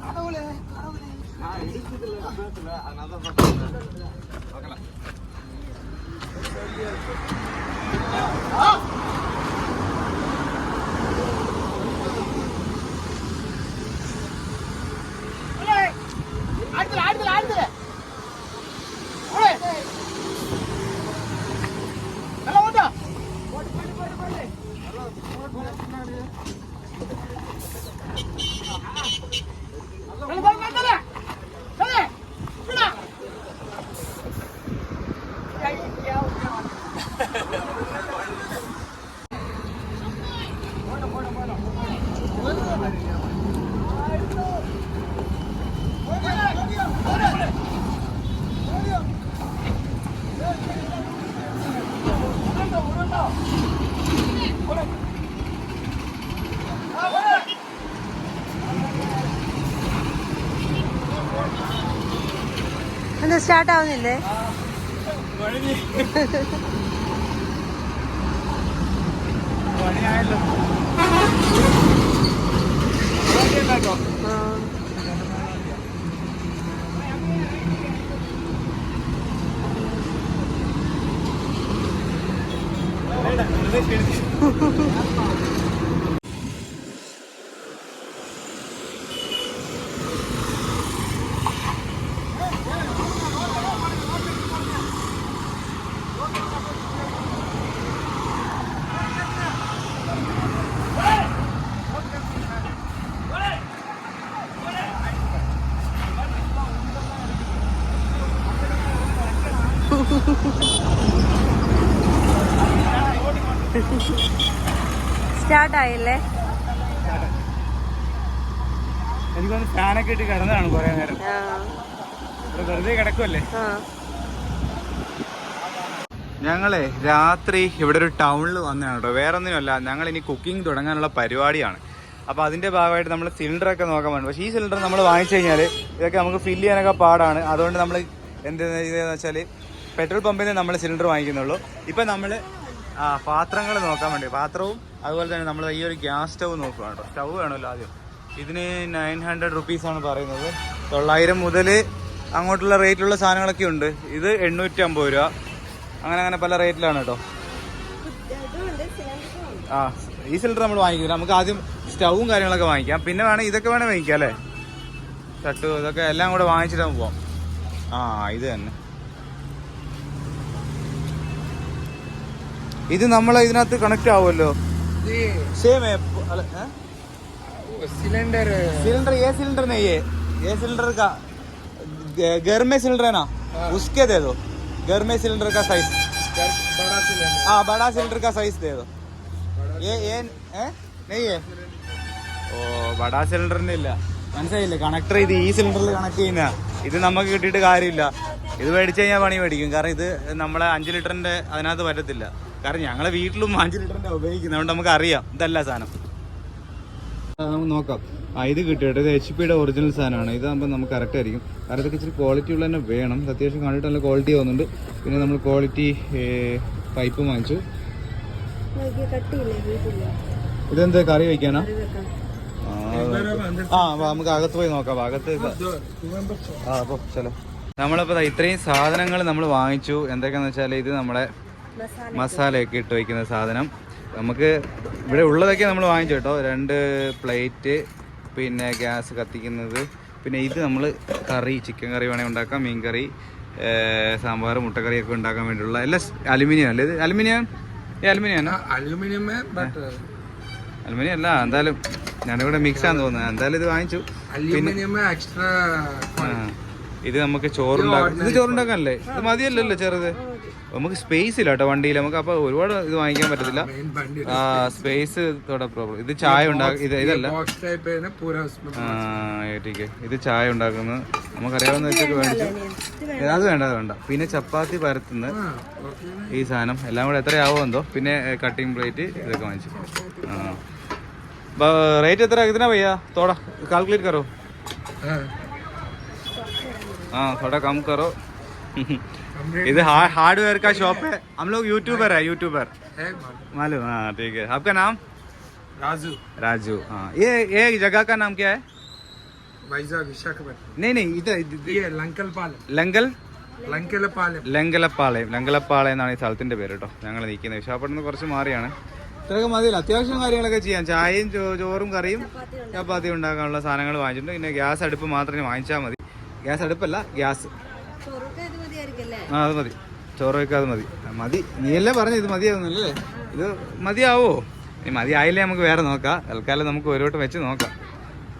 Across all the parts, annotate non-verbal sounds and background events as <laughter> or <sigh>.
கடவுளே கடவுளே நான் எடுத்ததில்லை அதனால தான் பார்க்கல பார்க்கல സ്റ്റാർട്ട് ആവുന്നില്ലേ ആ. സ്റ്റാർട്ട് ആയില്ലേ എനിക്കൊന്ന് ഫാനൊക്കെ ഇട്ട് കിടന്നതാണ് കുറെ നേരം. വെറുതെ കിടക്കുമല്ലേ ഞങ്ങളെ രാത്രി ഇവിടെ ഒരു ടൗണിൽ വന്നതാണ് കേട്ടോ. വേറെ ഒന്നുമല്ല ഞങ്ങൾ ഇനി കുക്കിംഗ് തുടങ്ങാനുള്ള പരിപാടിയാണ്. അപ്പോൾ അതിന്റെ ഭാഗമായിട്ട് നമ്മൾ സിലിണ്ടറൊക്കെ നോക്കാൻ വേണ്ടി പക്ഷേ ഈ സിലിണ്ടർ നമ്മൾ വാങ്ങിച്ചു കഴിഞ്ഞാൽ ഇതൊക്കെ നമുക്ക് ഫില്ല് ചെയ്യാനൊക്കെ പാടാണ്. അതുകൊണ്ട് നമ്മൾ എന്ത് ചെയ്തതെന്ന് വെച്ചാൽ പെട്രോൾ പമ്പിൽ നിന്ന് നമ്മൾ സിലിണ്ടർ വാങ്ങിക്കുന്നുള്ളൂ. ഇപ്പം നമ്മൾ പാത്രങ്ങൾ നോക്കാൻ വേണ്ടി. പാത്രവും അതുപോലെ തന്നെ നമ്മൾ ഈ ഒരു ഗ്യാസ് സ്റ്റവ് നോക്കുക സ്റ്റവ് വേണമല്ലോ ആദ്യം. ഇതിന് നയൻ ഹൺഡ്രഡ് റുപ്പീസാണ് പറയുന്നത്. തൊള്ളായിരം മുതൽ അങ്ങോട്ടുള്ള റേറ്റിലുള്ള സാധനങ്ങളൊക്കെ ഉണ്ട്. ഇത് എണ്ണൂറ്റി അമ്പത് രൂപ. അങ്ങനെ അങ്ങനെ പല റേറ്റിലാണ് കേട്ടോ. ആ ഈ സിലിണ്ടർ നമ്മൾ വാങ്ങിക്കില്ല. നമുക്ക് ആദ്യം സ്റ്റവും കാര്യങ്ങളൊക്കെ വാങ്ങിക്കാം. പിന്നെ വേണേൽ ഇതൊക്കെ വേണേൽ വാങ്ങിക്കാം അല്ലേ? ചട്ടു ഇതൊക്കെ എല്ലാം കൂടെ വാങ്ങിച്ചിട്ട് പോവാം. ആ ഇത് തന്നെ. ഇത് നമ്മൾ ഇതിനകത്ത് കണക്ട് ആവുമല്ലോ सेम है अल- हैं? सिलेंडर सिलेंडर ये सिलेंडर नहीं है ये सिलेंडर का ग- घर में सिलेंडर है ना उसके दे दो घर में सिलेंडर का साइज बड़ा सिलेंडर हाँ बड़ा सिलेंडर का साइज दे दो ये ये हैं? नहीं है ഓ ബടാ സിലിണ്ടറിന്റെ ഇല്ല മനസ്സിലായില്ലേ കണക്ടർ ഇത് ഈ സിലിണ്ടറിൽ കണക്ട് ചെയ്യുന്ന ഇത് നമുക്ക് കിട്ടിയിട്ട് കാര്യമില്ല ഇത് മേടിച്ചു കഴിഞ്ഞാൽ പണി മേടിക്കും കാരണം ഇത് നമ്മളെ അഞ്ച് ലിറ്ററിന്റെ അതിനകത്ത് പറ്റത്തില്ല കാരണം ഞങ്ങളെ വീട്ടിലും അഞ്ച് ലിറ്ററിന്റെ ഉപയോഗിക്കുന്നത് അതുകൊണ്ട് നമുക്ക് അറിയാം ഇതല്ല സാധനം. നമുക്ക് നോക്കാം. ആ ഇത് കിട്ടും കേട്ടോ. ഇത് എച്ച് പിയുടെ ഒറിജിനൽ സാധനമാണ്. ഇതാകുമ്പോൾ നമുക്ക് കറക്റ്റ് ആയിരിക്കും. കാരണം ഇതൊക്കെ ഇച്ചിരി ക്വാളിറ്റി ഉള്ള തന്നെ വേണം. അത്യാവശ്യം കണ്ടിട്ട് നല്ല ക്വാളിറ്റി ആവുന്നുണ്ട് പിന്നെ നമ്മൾ ക്വാളിറ്റി പൈപ്പ് വാങ്ങിച്ചു. ഇതെന്ത് കറി വയ്ക്കാനാ ആ നമുക്ക് അകത്ത് പോയി നോക്കാം. അകത്ത് ആ അപ്പോൾ ചില. നമ്മളിപ്പോൾ ഇത്രയും സാധനങ്ങൾ നമ്മൾ വാങ്ങിച്ചു. എന്തൊക്കെയാണെന്ന് വെച്ചാൽ ഇത് നമ്മളെ മസാല മസാലയൊക്കെ ഇട്ട് വയ്ക്കുന്ന സാധനം. നമുക്ക് ഇവിടെ ഉള്ളതൊക്കെ നമ്മൾ വാങ്ങിച്ചു കേട്ടോ. രണ്ട് പ്ലേറ്റ് പിന്നെ ഗ്യാസ് കത്തിക്കുന്നത്. പിന്നെ ഇത് നമ്മൾ കറി ചിക്കൻ കറി വേണമെങ്കിൽ ഉണ്ടാക്കാം മീൻ കറി സാമ്പാർ മുട്ടക്കറിയൊക്കെ ഉണ്ടാക്കാൻ വേണ്ടിയുള്ള എല്ലാം അലുമിനിയം അല്ലേ ഇത്? അലുമിനിയം? ഈ അലുമിനിയം? അലുമിനിയം അലുമിനിയം അല്ല എന്തായാലും ഞാനിവിടെ മിക്സ് ആണെന്ന് തോന്നുന്നത് എന്തായാലും ഇത് വാങ്ങിച്ചു. ഇത് നമുക്ക് ചോറുണ്ടാക്കാം ഇത് ചോറുണ്ടാക്കാനല്ലേ? ഇത് മതിയല്ലോ ചെറുത്. നമുക്ക് സ്പേസ് ഇല്ല കേട്ടോ വണ്ടിയിൽ നമുക്ക് അപ്പോൾ ഒരുപാട് ഇത് വാങ്ങിക്കാൻ പറ്റത്തില്ല. സ്പേസ് പ്രോബ്ലം ഇത് ചായ ഉണ്ടാക്കുക ഇത് ഇത് ചായ ഉണ്ടാക്കുന്നത്. നമുക്കറിയാവുന്ന വെച്ചൊക്കെ മേടിച്ചു അത് വേണ്ട അത് വേണ്ട. പിന്നെ ചപ്പാത്തി പരത്തുന്ന ഈ സാധനം. എല്ലാം കൂടെ എത്രയാവോ എന്തോ. പിന്നെ കട്ടിങ് പ്ലേറ്റ് ഇതൊക്കെ വാങ്ങിച്ചു. ആ. റേറ്റ് എത്ര? ഇതിനാ പയ്യാ തോട. കാൽക്കുലേറ്റ് കറോ. ആ തോട കം കറോ. करो कमरे ഇത് हार्डवेयर का शॉप है हम लोग यूट्यूबर है यूट्यूबर है मालूम। मालूम हाँ ठीक है आपका नाम राजू राजू हाँ ये ये जगह का नाम क्या है वैजाग विशाखपट्टनम नहीं नहीं इधर इधर- ये लंकल पालम ലങ്കൽ लंकल पालम ലങ്കലപ്പാളയം ലങ്കലപ്പാളയം എന്നാണ് ഈ സ്ഥലത്തിന്റെ പേര് കേട്ടോ ഞങ്ങൾ നിൽക്കുന്നത് വിശാഖപട്ടണം കുറച്ച് മാറിയാണ് ഇത്രയൊക്കെ മതിയില്ല അത്യാവശ്യം കാര്യങ്ങളൊക്കെ ചെയ്യാം ചായയും ചോ- ചോറും കറിയും ചപ്പാത്തി ഉണ്ടാക്കാനുള്ള സാധനങ്ങൾ വാങ്ങിച്ചിട്ടുണ്ട് പിന്നെ ഗ്യാസ് അടുപ്പ് മാത്രമേ വാങ്ങിച്ചാൽ മതി ഗ്യാസ് അടുപ്പല്ല ഗ്യാസ് ആ അത് മതി. ചോറ് വെക്കാതെ മതി. മതി. നീയല്ലേ പറഞ്ഞു ഇത് മതിയാവുന്നല്ലേ ഇത് മതിയാവോ? ഇനി മതിയായില്ലേ നമുക്ക് വേറെ നോക്കാം. തൽക്കാലം നമുക്ക് ഒരു വട്ടം വെച്ച് നോക്കാം.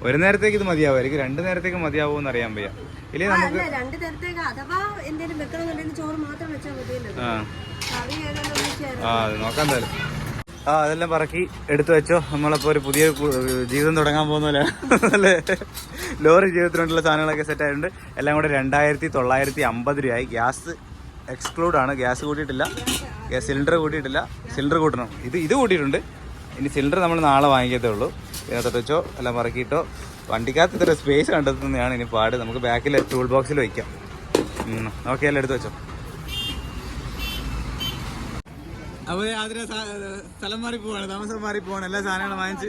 ഒരു നേരത്തേക്ക് ഇത് മതിയാവുമായിരിക്കും. രണ്ട് നേരത്തേക്ക് മതിയാവോ എന്ന് അറിയാൻ വയ്യ. ഇല്ലേ നമുക്ക്? രണ്ട് നേരത്തേക്ക് അഥവാ എന്തെങ്കിലും വെക്കണമെന്നുണ്ടെങ്കിൽ ചോറ് മാത്രം വെച്ചാൽ മതിയല്ലോ. ആ അത് നോക്കാം എന്തായാലും. ആ അതെല്ലാം പറക്കി എടുത്തു വെച്ചോ. നമ്മളിപ്പോ ഒരു പുതിയ ജീവിതം തുടങ്ങാൻ പോകുന്നല്ലേ അല്ലേ ലോറി ജീവിതത്തിനുള്ള സാധനങ്ങളൊക്കെ സെറ്റ് ആയിട്ടുണ്ട്. എല്ലാം കൂടെ രണ്ടായിരത്തി തൊള്ളായിരത്തി അമ്പത് രൂപയായി. ഗ്യാസ് എക്സ്ക്ലൂഡ് ആണ്. ഗ്യാസ് കൂട്ടിയിട്ടില്ല. ഗ്യാസ് സിലിണ്ടർ കൂട്ടിയിട്ടില്ല. സിലിണ്ടർ കൂട്ടണം. ഇത് ഇത് കൂട്ടിയിട്ടുണ്ട്. ഇനി സിലിണ്ടർ നമ്മൾ നാളെ വാങ്ങിക്കത്തേ ഉള്ളൂ. ഇതിനകത്തോട്ട് വെച്ചോ എല്ലാം പറക്കിയിട്ടോ. വണ്ടിക്കകത്ത് ഇത്ര സ്പേസ് കണ്ടെത്തുന്നതാണ് ഇനി പാട്. നമുക്ക് ബാക്കിൽ ടൂൾ ബോക്സിൽ വയ്ക്കാം ഓക്കെ എല്ലാം എടുത്ത് വെച്ചോ. അപ്പൊ അതിന് സ്ഥലം മാറി പോവാണ് താമസം മാറി പോവാണ് എല്ലാ സാധനങ്ങളും വാങ്ങിച്ച്.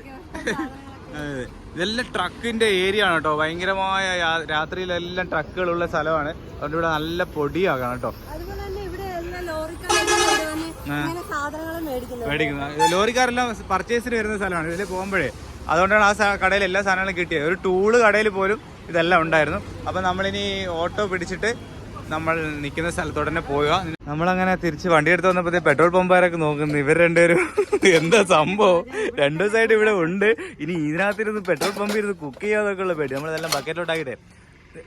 അതെ. ഇതെല്ലാം ട്രക്കിന്റെ ഏരിയ ആണ് കേട്ടോ. ഭയങ്കരമായ രാത്രിയിലെല്ലാം ട്രക്കുകളുള്ള സ്ഥലമാണ്. അതുകൊണ്ട് ഇവിടെ നല്ല പൊടിയാകാണ് കേട്ടോ. മേടിക്കുന്നത്. ലോറിക്കാരെല്ലാം പർച്ചേസിന് വരുന്ന സ്ഥലമാണ്. ഇതിൽ പോകുമ്പോഴേ. അതുകൊണ്ടാണ് ആ കടയിൽ എല്ലാ സാധനങ്ങളും കിട്ടിയത്. ഒരു ടൂൾ കടയിൽ പോലും ഇതെല്ലാം ഉണ്ടായിരുന്നു. അപ്പൊ നമ്മളിനി ഓട്ടോ പിടിച്ചിട്ട് നമ്മൾ നിൽക്കുന്ന സ്ഥലത്തോടെ തന്നെ പോവുക. നമ്മളങ്ങനെ തിരിച്ച് വണ്ടി എടുത്ത് വന്നപ്പോഴത്തേ പെട്രോൾ പമ്പുകാരൊക്കെ നോക്കുന്നു. ഇവർ രണ്ടുപേരും എന്താ സംഭവം? രണ്ടു സൈഡ് ഇവിടെ ഉണ്ട്. ഇനി ഇതിനകത്തിരുന്ന് പെട്രോൾ പമ്പ് ഇരുന്ന് കുക്ക് ചെയ്യാതൊക്കെ ഉള്ള പേടി. നമ്മളിതെല്ലാം ബക്കറ്റിലോട്ടാക്കിട്ടെ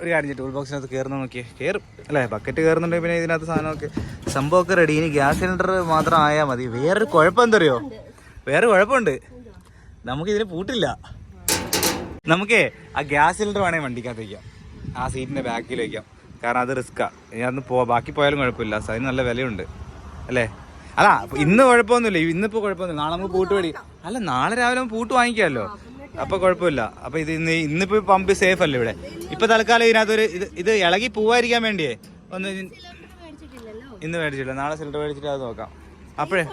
ഒരു കാര്യം ടൂൾ ബോക്സിനകത്ത് കയറുന്ന നോക്കിയേ. കയറും. അല്ലേ? ബക്കറ്റ് കയറുന്നുണ്ടെങ്കിൽ പിന്നെ ഇതിനകത്ത് സാധനമൊക്കെ സംഭവമൊക്കെ റെഡി ഇനി ഗ്യാസ് സിലിണ്ടർ മാത്രം ആയാൽ മതി. വേറൊരു കുഴപ്പം എന്തറിയോ വേറെ കുഴപ്പമുണ്ട്. നമുക്കിതിന് പൂട്ടില്ല. നമുക്കേ ആ ഗ്യാസ് സിലിണ്ടർ വേണമെങ്കിൽ വണ്ടിക്കകത്ത് വയ്ക്കാം ആ സീറ്റിന്റെ ബാക്കിൽ വയ്ക്കാം കാരണം അത് ഇനി അന്ന് പോ ബാക്കി പോയാലും കുഴപ്പമില്ല. അതിന് നല്ല വിലയുണ്ട്. അല്ലേ? അല്ല ഇന്ന് കുഴപ്പമൊന്നുമില്ല. ഇന്നിപ്പോ കുഴപ്പമൊന്നുമില്ല. നാളെ നമുക്ക് പൂട്ട് മേടി അല്ല നാളെ രാവിലെ നമ്മൾ പൂട്ട് വാങ്ങിക്കാമല്ലോ. അപ്പൊ കുഴപ്പമില്ല. അപ്പൊ ഇത് ഇന്ന് ഇന്നിപ്പോ പമ്പ് സേഫ് അല്ലേ ഇവിടെ? ഇപ്പൊ തൽക്കാലം ഇതിനകത്തൊരു ഇത് ഇത് ഇളകി പോവാതിരിക്കാൻ വേണ്ടിയേ. ഒന്ന് ഇന്ന് മേടിച്ചില്ല നാളെ സിലിണ്ടർ മേടിച്ചിട്ട് അത് നോക്കാം. അപ്പോഴേ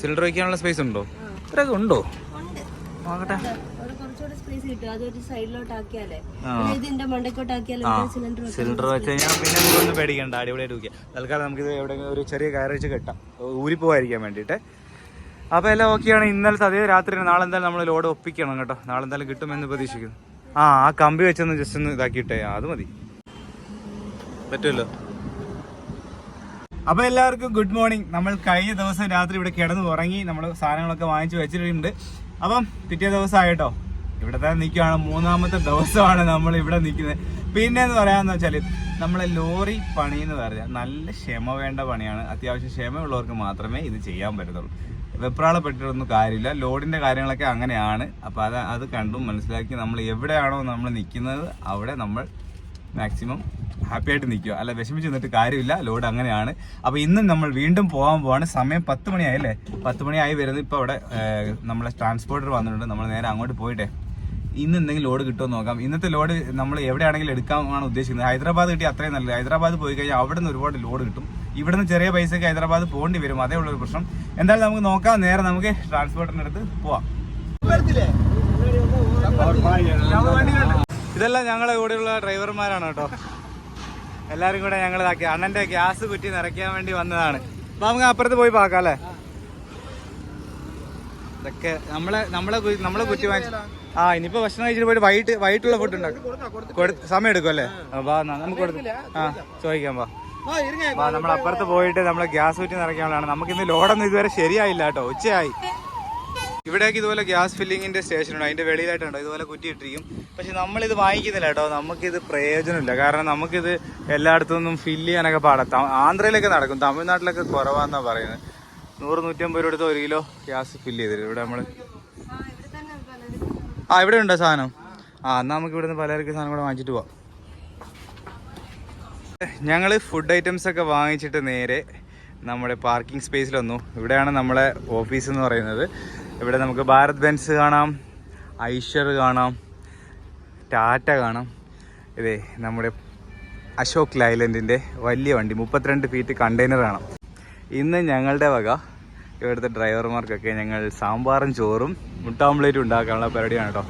സിലിണ്ടർ വയ്ക്കാനുള്ള സ്പേസ് ഉണ്ടോ? ഇത്രയൊക്കെ ഉണ്ടോ. നോക്കട്ടെ. സ്പേസ് കിട്ടും. അതൊരു സിലിണ്ടർ സിലിണ്ടർ വെച്ച് കഴിഞ്ഞാൽ പിന്നെ നമുക്കൊന്നും പേടിക്കണ്ട. അടിപൊളിയായിട്ട് വയ്ക്കാം തൽക്കാലം നമുക്കിത് എവിടെ ഒരു ചെറിയ കയറി വെച്ച് കെട്ടാം. ഊരി പോകാതിരിക്കാൻ വേണ്ടിയിട്ട്. അപ്പോൾ എല്ലാം ഓക്കെയാണ് ഇന്നലത്തെ അതേ രാത്രി നാളെ എന്തായാലും നമ്മൾ ലോഡ് ഒപ്പിക്കണം കേട്ടോ. നാളെ എന്തായാലും കിട്ടുമെന്ന് പ്രതീക്ഷിക്കുന്നു. ആ ആ കമ്പി വെച്ചൊന്ന് ജസ്റ്റ് ഒന്ന് ഇതാക്കിയിട്ടേ. അത് മതി. പറ്റുമല്ലോ? അപ്പൊ എല്ലാവർക്കും ഗുഡ് മോർണിംഗ് നമ്മൾ കഴിഞ്ഞ ദിവസം രാത്രി ഇവിടെ കിടന്ന് ഉറങ്ങി നമ്മൾ സാധനങ്ങളൊക്കെ വാങ്ങിച്ചു വെച്ചിട്ടുണ്ട്. അപ്പം പിറ്റേ ദിവസമായിട്ടോ ഇവിടെ തന്നെ നിൽക്കുകയാണ് മൂന്നാമത്തെ ദിവസമാണ് നമ്മൾ ഇവിടെ നിൽക്കുന്നത്. പിന്നെ എന്ന് പറയാന്ന് വെച്ചാൽ നമ്മളെ ലോറി പണി എന്ന് പറഞ്ഞാൽ നല്ല ക്ഷമ വേണ്ട പണിയാണ്. അത്യാവശ്യം ക്ഷമയുള്ളവർക്ക് മാത്രമേ ഇത് ചെയ്യാൻ പറ്റത്തുള്ളൂ. വെപ്രാളപ്പെട്ടിട്ടൊന്നും കാര്യമില്ല. ലോഡിന്റെ കാര്യങ്ങളൊക്കെ അങ്ങനെയാണ്. അപ്പോൾ അത് അത് കണ്ടും മനസ്സിലാക്കി നമ്മൾ എവിടെയാണോ നമ്മൾ നിൽക്കുന്നത് അവിടെ നമ്മൾ മാക്സിമം ഹാപ്പി ആയിട്ട് നിൽക്കുക. അല്ല വിഷമിച്ച് നിന്നിട്ട് കാര്യമില്ല. ലോഡ് അങ്ങനെയാണ്. അപ്പോൾ ഇന്നും നമ്മൾ വീണ്ടും പോകാൻ പോവാണ്. സമയം പത്ത് മണിയായില്ലേ പത്ത് മണിയായി വരുന്നത്. ഇപ്പോൾ അവിടെ നമ്മളെ ട്രാൻസ്പോർട്ടർ വന്നിട്ടുണ്ട്. നമ്മൾ നേരെ അങ്ങോട്ട് പോയിട്ടെ. ഇന്ന് എന്തെങ്കിലും ലോഡ് കിട്ടുമോ നോക്കാം. ഇന്നത്തെ ലോഡ് നമ്മൾ എവിടെയാണെങ്കിലും എടുക്കാനാണ് ഉദ്ദേശിക്കുന്നത്. ഹൈദരാബാദ് കിട്ടി അത്രയും നല്ലത്. ഹൈദരാബാദ് പോയി കഴിഞ്ഞാൽ അവിടെ നിന്ന് ഒരുപാട് ലോഡ് കിട്ടും. ഇവിടുന്ന് ചെറിയ പൈസയ്ക്ക് ഹൈദരാബാദ് പോകേണ്ടി വരും. അതേ ഉള്ളൊരു പ്രശ്നം. എന്തായാലും നമുക്ക് നോക്കാം. നേരെ നമുക്ക് ട്രാൻസ്പോർട്ടിന്റെ അടുത്ത് പോവാം. ഇതെല്ലാം ഞങ്ങളെ കൂടെയുള്ള ഡ്രൈവർമാരാണ് കേട്ടോ. എല്ലാരും കൂടെ ഞങ്ങൾ ഇതാക്കി. അണ്ണന്റെ ഗ്യാസ് കുറ്റി നിറയ്ക്കാൻ വേണ്ടി വന്നതാണ്. അപ്പൊ നമുക്ക് അപ്പുറത്ത് പോയി പാക്കാം അല്ലേ? ഇതൊക്കെ നമ്മളെ നമ്മളെ നമ്മളെ കുറ്റി വാങ്ങിച്ചു ആ ഇനിയിപ്പോ ഭക്ഷണം കഴിച്ചിട്ട് പോയിട്ട് വൈകിട്ട് വൈകിട്ടുള്ള ഫുഡ് ഉണ്ടാക്കും. സമയം എടുക്കും അല്ലേ? വാ നമുക്ക് ആ ചോദിക്കാം വാ. വാ നമ്മൾ അപ്പുറത്ത് പോയിട്ട് നമ്മളെ ഗ്യാസ് കുറ്റി നിറയ്ക്കാനുള്ളതാണ്. നമുക്ക് ഇന്ന് ലോഡൊന്നും ഇതുവരെ ശരിയായില്ല കേട്ടോ ഉച്ചയായി. ഇവിടേക്ക് ഇതുപോലെ ഗ്യാസ് ഫില്ലിങ്ങിന്റെ സ്റ്റേഷൻ ഉണ്ട് അതിന്റെ വെളിയിലായിട്ടുണ്ടോ ഇതുപോലെ കുറ്റി ഇട്ടിരിക്കും പക്ഷെ നമ്മളിത് വാങ്ങിക്കുന്നില്ല കേട്ടോ നമുക്കിത് പ്രയോജനമില്ല. കാരണം നമുക്കിത് എല്ലായിടത്തും നിന്നും ഫില്ല് ചെയ്യാനൊക്കെ പാടാം. ആന്ധ്രയിലൊക്കെ നടക്കും തമിഴ്നാട്ടിലൊക്കെ കുറവാന്നാ പറയുന്നത്. നൂറ് നൂറ്റമ്പത് രൂപ എടുത്ത് ഒരു കിലോ ഗ്യാസ് ഫില്ല് ചെയ്തിട്ട് ഇവിടെ നമ്മൾ ആ ഇവിടെ തന്നെ പലരും ആ ഇവിടെ ഉണ്ടോ സാധനം? ആ എന്നാൽ നമുക്ക് ഇവിടുന്ന് പലചരക്ക് സാധനം കൂടെ വാങ്ങിച്ചിട്ട് പോവാം. ഞങ്ങൾ ഫുഡ് ഐറ്റംസ് ഒക്കെ വാങ്ങിച്ചിട്ട് നേരെ നമ്മുടെ പാർക്കിംഗ് സ്പേസിൽ വന്നു. ഇവിടെയാണ് നമ്മളെ ഓഫീസ് എന്ന് പറയുന്നത്. ഇവിടെ നമുക്ക് ഭാരത് ബെൻസ് കാണാം ഐഷർ കാണാം ടാറ്റ കാണാം. ഇതേ നമ്മുടെ അശോക് ലൈലൻഡിന്റെ വലിയ വണ്ടി മുപ്പത്തിരണ്ട് ഫീറ്റ് കണ്ടെയ്നർ കാണാം. ഇന്ന് ഞങ്ങളുടെ വക ഇവിടുത്തെ ഡ്രൈവർമാർക്കൊക്കെ ഞങ്ങൾ സാമ്പാറും ചോറും മുട്ടാമ്പ്ലേറ്റും ഉണ്ടാക്കാനുള്ള പരിപാടിയാണ് കേട്ടോ.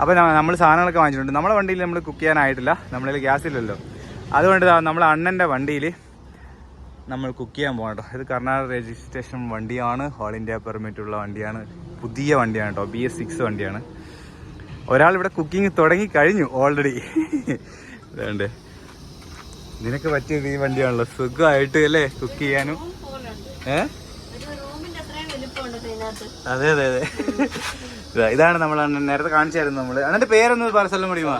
അപ്പോൾ നമ്മൾ സാധനങ്ങളൊക്കെ വാങ്ങിച്ചിട്ടുണ്ട്. നമ്മുടെ വണ്ടിയിൽ നമ്മൾ കുക്ക് ചെയ്യാനായിട്ടില്ല. നമ്മളിൽ ഗ്യാസ് ഇല്ലല്ലോ. അതുകൊണ്ട് നമ്മളെ അണ്ണന്റെ വണ്ടിയിൽ നമ്മൾ കുക്ക് ചെയ്യാൻ പോകണം കേട്ടോ. ഇത് കർണാടക രജിസ്ട്രേഷൻ വണ്ടിയാണ്. ഓൾ ഇന്ത്യ പെർമിറ്റ് ഉള്ള വണ്ടിയാണ്. പുതിയ വണ്ടിയാണ് കേട്ടോ. ബി എസ് സിക്സ് വണ്ടിയാണ്. ഒരാൾ ഇവിടെ കുക്കിംഗ് തുടങ്ങി കഴിഞ്ഞു ഓൾറെഡി വേണ്ടേ <laughs> നിനക്ക് പറ്റിയത് ഈ വണ്ടിയാണല്ലോ. സുഖമായിട്ട് അല്ലേ? കുക്ക് ചെയ്യാനും. ഏ ഒരു റൂമിന്റെ അത്രയും വലിപ്പമുണ്ട് ഇതിനകത്ത് അതെ. അതെ അതെ ഇതാണ് നമ്മൾ നേരത്തെ കാണിച്ചായിരുന്നു നമ്മൾ. അണ്ണന്റെ പേരൊന്ന് പറ സ്ഥലം മുടിയുമോ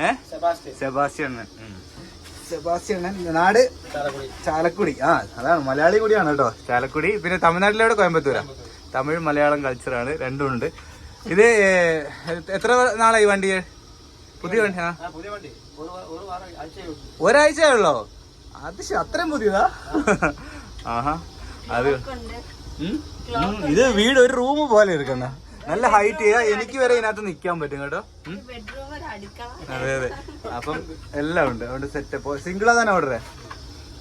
ഏ? സെബാസ്റ്റ്യൻ. സെബാസ്റ്റ്യൻ നാട്? ചാലക്കുടി. ആ അതാണ് മലയാളി കൂടിയാണ് കേട്ടോ. ചാലക്കുടി പിന്നെ തമിഴ്നാട്ടിലെവിടെ കോയമ്പത്തൂരാ? തമിഴ് മലയാളം കൾച്ചറാണ് രണ്ടും ഉണ്ട്. ഇത് എത്ര നാളായി വണ്ടി? പുതിയ വണ്ടി ആ. ഒരാഴ്ചയുള്ളോ അത് ശ- അത്രയും പുതിയതാ? ആഹാ അത് ഉം? ഇത് വീട് ഒരു റൂം പോലെ എടുക്കണ്ട നല്ല ഹൈറ്റ് ചെയ്യാ എനിക്ക് വരെ ഇതിനകത്ത് നിക്കാൻ പറ്റും കേട്ടോ. അതെ അതെ. അപ്പം എല്ലാം ഉണ്ട്. അതുകൊണ്ട് സെറ്റപ്പ് സിംഗിളാ തന്നെ ഓർഡർ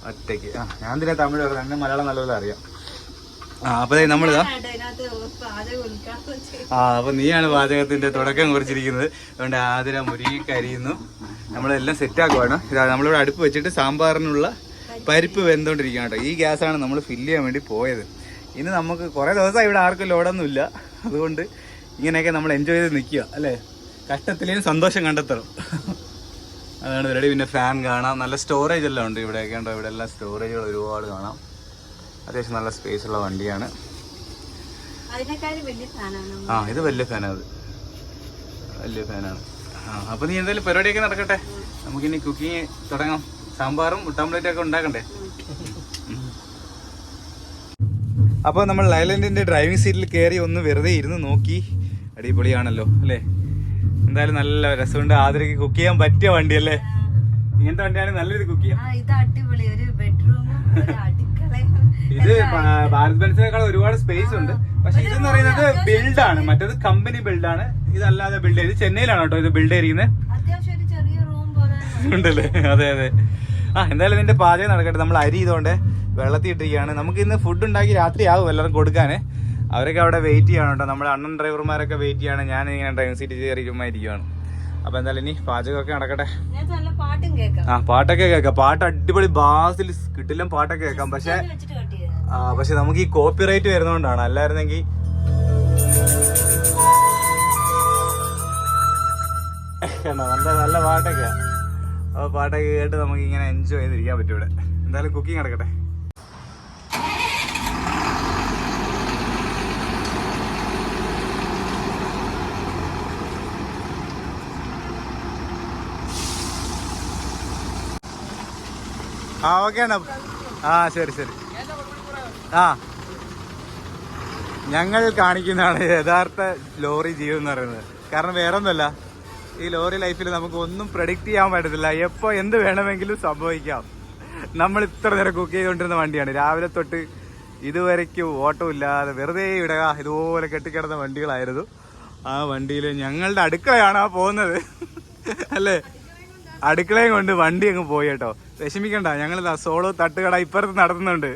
ഒറ്റയ്ക്ക്. ആ ഞാൻ തന്നെ തമിഴ് എന്നെ മലയാളം നല്ലപോലെ അറിയാം. ആ അപ്പൊ നമ്മളിതാ ആ അപ്പൊ നീയാണ് പാചകത്തിന്റെ തുടക്കം കുറിച്ചിരിക്കുന്നത്. അതുകൊണ്ട് ആതിര മുരുകി കരിയുന്നു നമ്മളെല്ലാം സെറ്റ് ആക്കുവാണ്. ഇതാ നമ്മളിവിടെ അടുപ്പ് വെച്ചിട്ട് സാമ്പാറിനുള്ള പരിപ്പ് വെന്തുകൊണ്ടിരിക്കുകയാണ് കേട്ടോ. ഈ ഗ്യാസാണ് നമ്മൾ ഫില്ല് ചെയ്യാൻ വേണ്ടി പോയത്. ഇന്ന് നമുക്ക് കുറേ ദിവസമായി ഇവിടെ ആർക്കും ലോഡൊന്നും ഇല്ല അതുകൊണ്ട് ഇങ്ങനെയൊക്കെ നമ്മൾ എൻജോയ് ചെയ്ത് നിൽക്കുക അല്ലേ? കഷ്ടത്തിലേയും സന്തോഷം കണ്ടെത്തണം. അതാണ് ഇവരുടെ പിന്നെ ഫാൻ കാണാം. നല്ല സ്റ്റോറേജ് എല്ലാം ഉണ്ട് ഇവിടെയൊക്കെ ഉണ്ടോ ഇവിടെ എല്ലാം സ്റ്റോറേജുകൾ ഒരുപാട് കാണാം. അത്യാവശ്യം നല്ല സ്പേസ് ഉള്ള വണ്ടിയാണ്. ആ ഇത് വലിയ ഫാനാണ് അത്. വലിയ ഫാനാണ് ആ അപ്പോൾ നീ എന്തായാലും പരിപാടിയൊക്കെ നടക്കട്ടെ. നമുക്കിനി കുക്കിങ് തുടങ്ങാം. സാമ്പാറും മുട്ടാമ്പ്ലേറ്റ് ഒക്കെ ഉണ്ടാക്കണ്ടേ? അപ്പോൾ നമ്മൾ ലൈലൻഡിന്റെ ഡ്രൈവിംഗ് സീറ്റിൽ കയറി ഒന്ന് വെറുതെ ഇരുന്ന് നോക്കി. അടിപൊളിയാണല്ലോ അല്ലേ? എന്തായാലും നല്ല രസമുണ്ട്. ആദരക്ക് കുക്ക് ചെയ്യാൻ പറ്റിയ വണ്ടി വണ്ടിയല്ലേ? ഇങ്ങനത്തെ വണ്ടിയാണ് നല്ലൊരു കുക്ക് ചെയ്യാം. ഇത് ഭാരത് ബെൻസിനേക്കാൾ ഒരുപാട് സ്പേസ് ഉണ്ട്. പക്ഷെ ഇതെന്ന് പറയുന്നത് ബിൽഡാണ് മറ്റേത് കമ്പനി ബിൽഡാണ് ഇതല്ലാതെ ബിൽഡ് ചെയ്ത് ചെന്നൈയിലാണ് കേട്ടോ ഇത് ബിൽഡ് ചെയ്തിരിക്കുന്നത് ഉണ്ടല്ലേ? അതെ അതെ. ആ എന്തായാലും നിന്റെ പാചകം നടക്കട്ടെ. നമ്മൾ അരി ഇതുകൊണ്ട് വെള്ളത്തിൽ ഇട്ടിരിക്കുകയാണ് നമുക്ക് ഇന്ന് ഫുഡ് ഉണ്ടാക്കി രാത്രി ആവും എല്ലാവരും കൊടുക്കാനേ. അവരൊക്കെ അവിടെ വെയിറ്റ് ചെയ്യണം കേട്ടോ. നമ്മുടെ അണ്ണൻ ഡ്രൈവർമാരൊക്കെ വെയിറ്റ് ചെയ്യാണ് ഞാൻ ഇങ്ങനെ ഡ്രൈവിംഗ് സീറ്റ് കയറി ചുമ്മാ ഇരിക്കുകയാണ് അപ്പോൾ എന്തായാലും ഇനി പാചകമൊക്കെ നടക്കട്ടെ. ആ പാട്ടൊക്കെ കേൾക്കാം. പാട്ട് അടിപൊളി ബാസിൽ കിട്ടില്ല പാട്ടൊക്കെ കേൾക്കാം. പക്ഷെ ആ പക്ഷെ നമുക്ക് ഈ കോപ്പി റൈറ്റ് വരുന്നോണ്ടാണ്. അല്ലായിരുന്നെങ്കിൽ നല്ല നല്ല പാട്ടൊക്കെയാ അപ്പൊ പാട്ടൊക്കെ കേട്ട് നമുക്ക് ഇങ്ങനെ എൻജോയ് ചെയ്തിരിക്കാൻ പറ്റൂടെ ഇവിടെ. എന്തായാലും കുക്കിംഗ് നടക്കട്ടെ. ആ ഓക്കെ ആണ് ആ ശരി ശരി. ആ. ഞങ്ങൾ കാണിക്കുന്നതാണ് യഥാർത്ഥ ലോറി ജീവിതം എന്ന് പറയുന്നത്. കാരണം വേറെ ഒന്നുമല്ല ഈ ലോറി ലൈഫിൽ നമുക്ക് ഒന്നും പ്രഡിക്റ്റ് ചെയ്യാൻ പറ്റത്തില്ല. എപ്പോൾ എന്ത് വേണമെങ്കിലും സംഭവിക്കാം. നമ്മൾ ഇത്ര നേരം കുക്ക് ചെയ്തുകൊണ്ടിരുന്ന വണ്ടിയാണ്. രാവിലെ തൊട്ട് ഇതുവരയ്ക്കും ഓട്ടം ഇല്ലാതെ വെറുതെ ഇടുക ഇതുപോലെ കെട്ടിക്കിടന്ന വണ്ടികളായിരുന്നു. ആ വണ്ടിയിൽ ഞങ്ങളുടെ അടുക്കളയാണ് ആ പോകുന്നത്. അല്ലേ? അടുക്കളയും കൊണ്ട് വണ്ടി അങ്ങ് പോയി കേട്ടോ. വിഷമിക്കണ്ട ഞങ്ങളിതാ സോളോ തട്ടുകട ഇപ്പുറത്ത് നടത്തുന്നുണ്ട്.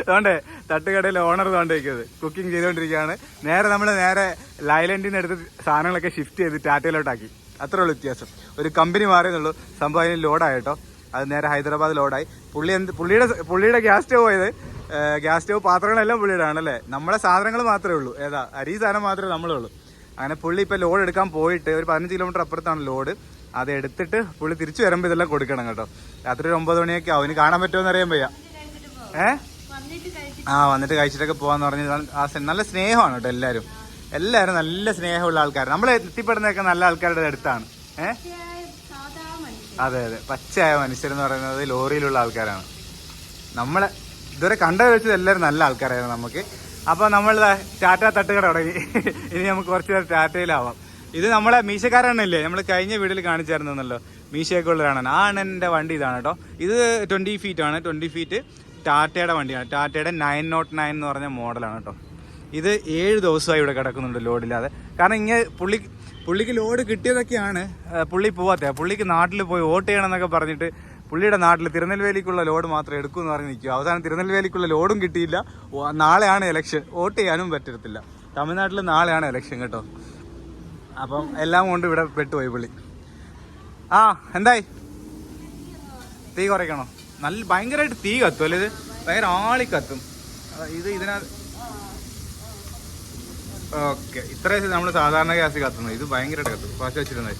അതുകൊണ്ടേ തട്ടുകടയിൽ ഓണർ തോണ്ടിരിക്കുന്നത് കുക്കിംഗ് ചെയ്തുകൊണ്ടിരിക്കുകയാണ്. നേരെ നമ്മൾ നേരെ ലൈലൻഡിൽ നിന്ന് എടുത്ത് സാധനങ്ങളൊക്കെ ഷിഫ്റ്റ് ചെയ്ത് ടാറ്റയിലോട്ടാക്കി. അത്രേ ഉള്ളൂ വ്യത്യാസം. ഒരു കമ്പനി മാറിയെന്നുള്ളൂ. സംഭവം അതിന് ലോഡായി കേട്ടോ. അത് നേരെ ഹൈദരാബാദ് ലോഡായി പുള്ളി എന്ത് പുള്ളിയുടെ പുള്ളിയുടെ ഗ്യാസ് സ്റ്റവ് പോയത് ഗ്യാസ് സ്റ്റവ് പാത്രങ്ങളെല്ലാം പുള്ളിയുടെ ആണല്ലേ നമ്മളെ സാധനങ്ങൾ മാത്രമേ ഉള്ളൂ. ഏതാ അരി സാധനം മാത്രമേ നമ്മളുള്ളൂ അങ്ങനെ പുള്ളി ഇപ്പോൾ ലോഡ് എടുക്കാൻ പോയിട്ട് ഒരു പതിനഞ്ച് കിലോമീറ്റർ അപ്പുറത്താണ് ലോഡ് അത് എടുത്തിട്ട് പുള്ളി തിരിച്ചു വരുമ്പോൾ ഇതെല്ലാം കൊടുക്കണം കേട്ടോ. രാത്രി ഒരു ഒമ്പത് മണിയൊക്കെ അവന് കാണാൻ പറ്റുമോ എന്ന് അറിയാൻ വയ്യ. ഏ? ആ വന്നിട്ട് കഴിച്ചിട്ടൊക്കെ പോവാന്ന് പറഞ്ഞ് ആ നല്ല സ്നേഹമാണ് കേട്ടോ എല്ലാരും. എല്ലാരും നല്ല സ്നേഹമുള്ള ആൾക്കാർ നമ്മൾ എത്തിപ്പെടുന്നതൊക്കെ നല്ല ആൾക്കാരുടെ അടുത്താണ്. ഏ? അതെ അതെ. പച്ചയായ മനുഷ്യരെന്ന് പറയുന്നത് ലോറിയിലുള്ള ആൾക്കാരാണ്. നമ്മളെ ഇതുവരെ കണ്ടത് വെച്ചത് എല്ലാവരും നല്ല ആൾക്കാരായിരുന്നു നമുക്ക്. അപ്പോൾ നമ്മൾ ടാറ്റ തട്ടുകട തുടങ്ങി. ഇനി നമുക്ക് കുറച്ച് നേരം ടാറ്റയിലാവാം ഇത് നമ്മളെ മീശക്കാരണ്ണല്ലേ നമ്മൾ കഴിഞ്ഞ വീട്ടിൽ കാണിച്ചായിരുന്നല്ലോ. മീശയൊക്കെ ഉള്ളതാണ് ആ അണ്ണന്റെ വണ്ടി ഇതാണ് കേട്ടോ. ഇത് ട്വന്റി ഫീറ്റ് ആണ്. ട്വന്റി ഫീറ്റ് ടാറ്റയുടെ വണ്ടിയാണ്. ടാറ്റയുടെ നയൻ നോട്ട് നയൻ എന്ന് പറഞ്ഞ മോഡലാണ് കേട്ടോ. ഇത് ഏഴ് ദിവസമായി ഇവിടെ കിടക്കുന്നുണ്ട് ലോഡില്ലാതെ. കാരണം ഇങ്ങനെ പുള്ളി പുള്ളിക്ക് ലോഡ് കിട്ടിയതൊക്കെയാണ് പുള്ളി പോവാത്ത. പുള്ളിക്ക് നാട്ടിൽ പോയി വോട്ട് ചെയ്യണം എന്നൊക്കെ പറഞ്ഞിട്ട് പുള്ളിയുടെ നാട്ടിൽ തിരുനെൽവേലിക്കുള്ള ലോഡ് മാത്രം എടുക്കും എന്ന് പറഞ്ഞ് നിൽക്കുക അവസാനം തിരുനെൽവേലിക്കുള്ള ലോഡും കിട്ടിയില്ല. നാളെയാണ് ഇലക്ഷൻ വോട്ട് ചെയ്യാനും പറ്റത്തില്ല. തമിഴ്നാട്ടിൽ നാളെയാണ് ഇലക്ഷൻ കേട്ടോ. അപ്പം എല്ലാം കൊണ്ട് ഇവിടെ പെട്ടുപോയി പുള്ളി. ആ എന്തായി? തീ കുറയ്ക്കണോ? നല്ല ഭയങ്കരമായിട്ട് തീ കത്തും അല്ലേ ഇത്? ഭയങ്കര ആളി കത്തും. ഇത് ഇതിനകത്ത് ഓക്കെ ഇത്രയും നമ്മൾ സാധാരണ ഗ്യാസ് കത്തുന്നത്. ഇത് ഭയങ്കരമായിട്ട് കത്തും. കുറച്ച് വെച്ചിരുന്നത്.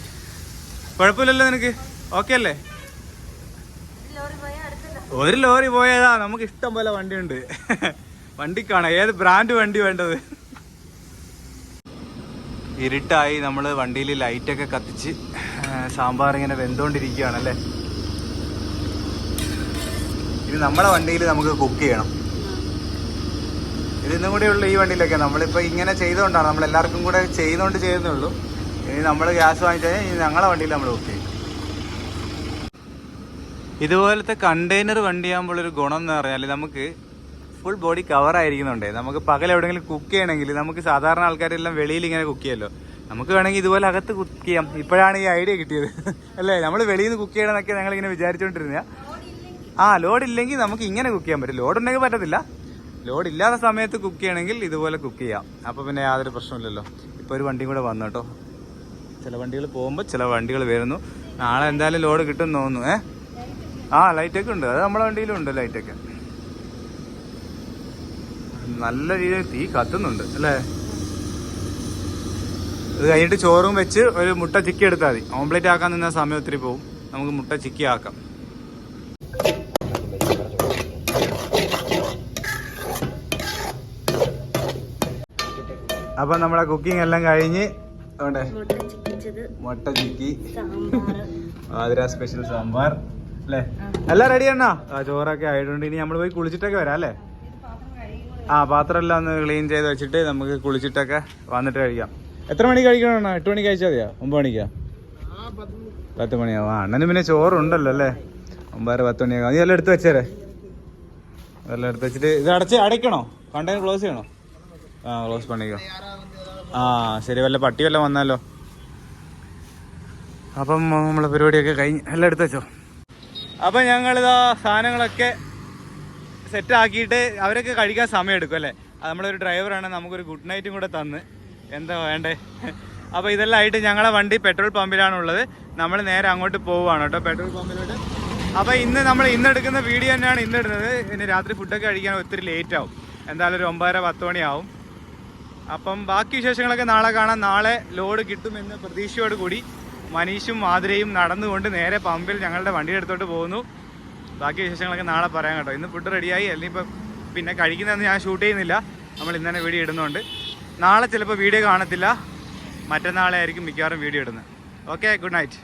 കുഴപ്പമില്ലല്ലോ നിനക്ക്? ഓക്കെ അല്ലേ? ഒരു ലോറി പോയതാ നമുക്ക് ഇഷ്ടം പോലെ വണ്ടിയുണ്ട്. വണ്ടിക്കാണ്. ഏത് ബ്രാൻഡ് വണ്ടി വേണ്ടത്? ഇരുട്ടായി നമ്മൾ വണ്ടിയിൽ ലൈറ്റൊക്കെ കത്തിച്ച് സാമ്പാർ ഇങ്ങനെ വെന്തുകൊണ്ടിരിക്കുകയാണ് അല്ലേ ഇനി നമ്മളെ വണ്ടിയിൽ നമുക്ക് കുക്ക് ചെയ്യണം. ഇതിന്നും ഇന്നും കൂടെ ഉള്ളു ഈ വണ്ടിയിലൊക്കെ. നമ്മളിപ്പോൾ ഇങ്ങനെ ചെയ്തുകൊണ്ടാണ് നമ്മൾ എല്ലാവർക്കും കൂടെ ചെയ്യുന്നതുകൊണ്ട് ചെയ്യുന്നേ ഉള്ളൂ. ഇനി നമ്മൾ ഗ്യാസ് വാങ്ങിച്ചാൽ ഇനി ഞങ്ങളെ വണ്ടിയിൽ നമ്മൾ കുക്ക് ചെയ്യും. ഇതുപോലത്തെ കണ്ടെയ്നർ വണ്ടിയാകുമ്പോൾ ഒരു ഗുണം എന്ന് പറഞ്ഞാൽ നമുക്ക് ഫുൾ ബോഡി കവർ ആയിരിക്കുന്നുണ്ട്. നമുക്ക് പകൽ എവിടെയെങ്കിലും കുക്ക് ചെയ്യണമെങ്കിൽ നമുക്ക് സാധാരണ ആൾക്കാരെല്ലാം വെളിയിൽ ഇങ്ങനെ കുക്ക് ചെയ്യല്ലോ നമുക്ക് വേണമെങ്കിൽ ഇതുപോലെ അകത്ത് കുക്ക് ചെയ്യാം. ഇപ്പോഴാണ് ഈ ഐഡിയ കിട്ടിയത്. <laughs> അല്ലേ? നമ്മൾ വെളിയിൽ നിന്ന് കുക്ക് ചെയ്യണമെന്നൊക്കെ ഞങ്ങൾ ഇങ്ങനെ വിചാരിച്ചുകൊണ്ടിരുന്ന ആ ലോഡ് ഇല്ലെങ്കിൽ നമുക്ക് ഇങ്ങനെ കുക്ക് ചെയ്യാൻ പറ്റും. ലോഡ് ഉണ്ടെങ്കിൽ പറ്റത്തില്ല. ലോഡ് ഇല്ലാത്ത സമയത്ത് കുക്ക് ചെയ്യണമെങ്കിൽ ഇതുപോലെ കുക്ക് ചെയ്യാം. അപ്പോൾ പിന്നെ യാതൊരു പ്രശ്നമില്ലല്ലോ ഇപ്പോൾ ഒരു വണ്ടിയും കൂടെ വന്നു കേട്ടോ. ചില വണ്ടികൾ പോകുമ്പോൾ ചില വണ്ടികൾ വരുന്നു. നാളെ എന്തായാലും ലോഡ് കിട്ടും തോന്നുന്നു. ഏ? ആ ലൈറ്റൊക്കെ ഉണ്ട്. അത് നമ്മുടെ വണ്ടിയിലും ഉണ്ട് ലൈറ്റൊക്കെ നല്ല രീതിയിൽ തീ കത്തുന്നുണ്ട് അല്ലേ? ഇത് കഴിഞ്ഞിട്ട് ചോറും വെച്ച് ഒരു മുട്ട ചിക്കി എടുത്താൽ മതി. ഓംപ്ലേറ്റ് ആക്കാൻ നിന്ന സമയം ഒത്തിരി പോവും നമുക്ക് മുട്ട ചിക്കി ആക്കാം. അപ്പൊ നമ്മുടെ കുക്കിംഗ് എല്ലാം കഴിഞ്ഞ് മുട്ട ചിക്കി. ആതിര സ്പെഷ്യൽ സാമ്പാർ അല്ലേ? എല്ലാം റെഡി ആണോ ചോറൊക്കെ ആയതുകൊണ്ട് ഇനി നമ്മൾ പോയി കുളിച്ചിട്ടൊക്കെ വരാം അല്ലേ? ആ പാത്രം എല്ലാം ഒന്ന് ക്ലീൻ ചെയ്ത് വെച്ചിട്ട് നമുക്ക് കുളിച്ചിട്ടൊക്കെ വന്നിട്ട് കഴിക്കാം. എത്ര മണിക്ക് കഴിക്കണം എട്ട് മണിക്ക് കഴിച്ചാൽ മതിയോ? ഒമ്പത് മണിക്കാ? പത്ത് മണിയാവും. ആ അണ്ണന് പിന്നെ ചോറുണ്ടല്ലോ അല്ലേ? ഒമ്പതര പത്ത് മണിയാകും നീ എല്ലാം എടുത്ത് വെച്ചേരെ. എല്ലാം എടുത്ത് വെച്ചിട്ട് ഇത് അടച്ച് അടയ്ക്കണോ? കണ്ടെയ്നർ ക്ലോസ് ചെയ്യണോ? ആ ക്ലോസ് പണിക്കോ? ആ ശരി. വല്ല പട്ടി വല്ല വന്നാലോ? അപ്പം നമ്മളെ പരിപാടിയൊക്കെ കഴിഞ്ഞ് എല്ലാം എടുത്ത് വെച്ചോ. അപ്പം ഞങ്ങളിതാ സാധനങ്ങളൊക്കെ സെറ്റ് ആക്കിയിട്ട് അവരൊക്കെ കഴിക്കാൻ സമയം എടുക്കും അല്ലേ നമ്മളൊരു ഡ്രൈവറാണ് നമുക്കൊരു ഗുഡ് നൈറ്റും കൂടെ തന്ന്. എന്താ വേണ്ടേ? അപ്പോൾ ഇതെല്ലാം ആയിട്ട് ഞങ്ങളെ വണ്ടി പെട്രോൾ പമ്പിലാണുള്ളത്. നമ്മൾ നേരെ അങ്ങോട്ട് പോവുകയാണ് കേട്ടോ പെട്രോൾ പമ്പിലോട്ട്. അപ്പോൾ ഇന്ന് നമ്മൾ ഇന്ന് എടുക്കുന്ന വീഡിയോ തന്നെയാണ് ഇന്ന് ഇടുന്നത്. ഇനി രാത്രി ഫുഡൊക്കെ കഴിക്കാൻ ഒത്തിരി ലേറ്റ് ആവും. എന്തായാലും ഒരു ഒമ്പതര പത്ത് മണിയാവും. അപ്പം ബാക്കി വിശേഷങ്ങളൊക്കെ നാളെ കാണാം. നാളെ ലോഡ് കിട്ടുമെന്ന് പ്രതീക്ഷയോട് കൂടി മനീഷും മാതിരയും നടന്നുകൊണ്ട് നേരെ പമ്പിൽ ഞങ്ങളുടെ വണ്ടിയുടെ അടുത്തോട്ട് പോകുന്നു. ബാക്കി വിശേഷങ്ങളൊക്കെ നാളെ പറയാം കേട്ടോ. ഇന്ന് ഫുഡ് റെഡിയായി അല്ലെങ്കിൽ ഇപ്പം പിന്നെ കഴിക്കുന്നതെന്ന് ഞാൻ ഷൂട്ട് ചെയ്യുന്നില്ല. നമ്മൾ ഇന്ന് തന്നെ വീഡിയോ ഇടുന്നുണ്ട്. നാളെ ചിലപ്പോൾ വീഡിയോ കാണത്തില്ല. മറ്റന്നാളെ ആയിരിക്കും മിക്കവാറും വീഡിയോ ഇടുന്നത്. Okay good night